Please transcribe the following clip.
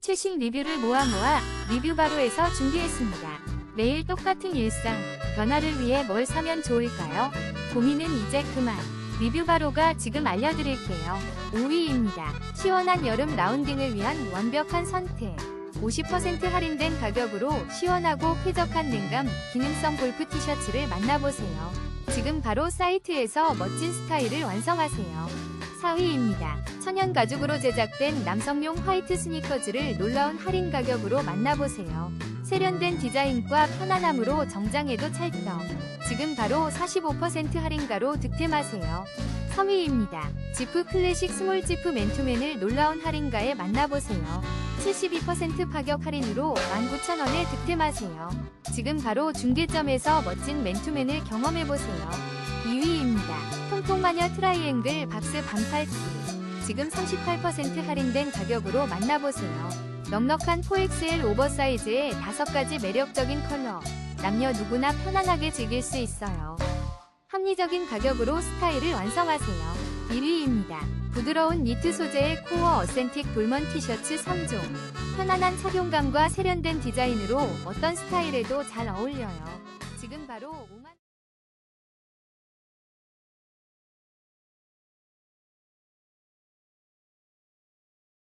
최신 리뷰를 모아 모아 리뷰 바로에서 준비했습니다. 매일 똑같은 일상, 변화를 위해 뭘 사면 좋을까요? 고민은 이제 그만. 리뷰 바로가 지금 알려드릴게요. 5위입니다. 시원한 여름 라운딩을 위한 완벽한 선택. 50% 할인된 가격으로 시원하고 쾌적한 냉감, 기능성 골프 티셔츠를 만나보세요. 지금 바로 사이트에서 멋진 스타일을 완성하세요. 4위입니다. 천연 가죽으로 제작된 남성용 화이트 스니커즈를 놀라운 할인 가격으로 만나보세요. 세련된 디자인과 편안함으로 정장에도 찰떡. 지금 바로 45% 할인가로 득템하세요. 3위입니다. 지프 클래식 스몰 지프 맨투맨을 놀라운 할인가에 만나보세요. 72% 파격 할인으로 19,000원에 득템하세요. 지금 바로 중개점에서 멋진 맨투맨을 경험해보세요. 2위입니다. 통통마녀 트라이앵글 박스 반팔티. 지금 38% 할인된 가격으로 만나보세요. 넉넉한 4XL 오버사이즈의 5가지 매력적인 컬러. 남녀 누구나 편안하게 즐길 수 있어요. 합리적인 가격으로 스타일을 완성하세요. 1위입니다. 부드러운 니트 소재의 코어 어센틱 돌먼 티셔츠 3종. 편안한 착용감과 세련된 디자인으로 어떤 스타일에도 잘 어울려요. 지금 바로 5만